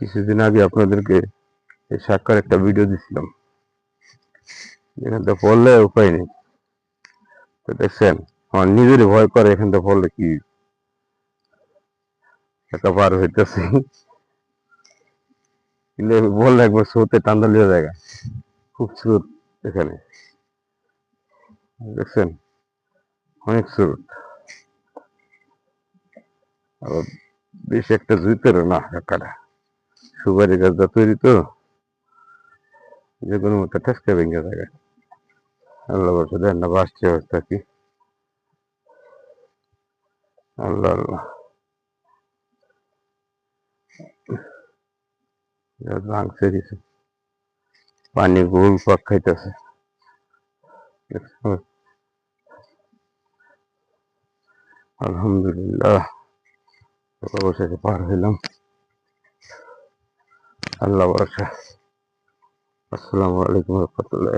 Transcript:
কিছুদিন আগে আপনাদেরকে এই সাক্ষার একটা ভিডিও দিছিলাম। এখান থেকে পড়লে উপায় নেই। তো দেখছেন, আমার নিজেরই ভয় করে এখান থেকে পড়লে কি? একা পার হইতেছি। বললে একবার স্রোতে টান্দালিয়া জায়গা খুব স্রোত এখানে। দেখছেন, অনেক স্রোত। আবার বেশি একটা জুইতেরও না, একাটা। সুপারি গাছটা তৈরি তো? যে কোনো মতো ঠেসকে ভেঙে থাকে। আল্লাহ বলছে, দেন না বাসছে অবস্থা কি আল্লাহ আল্লাহ। ভাঙছে পানি গোল পাক খাইতেছে। আলহামদুলিল্লাহ। অবশেষে পার হইলাম। আল্লাহ বরকাত। আসসালামু আলাইকুম রহমতুল্লাহ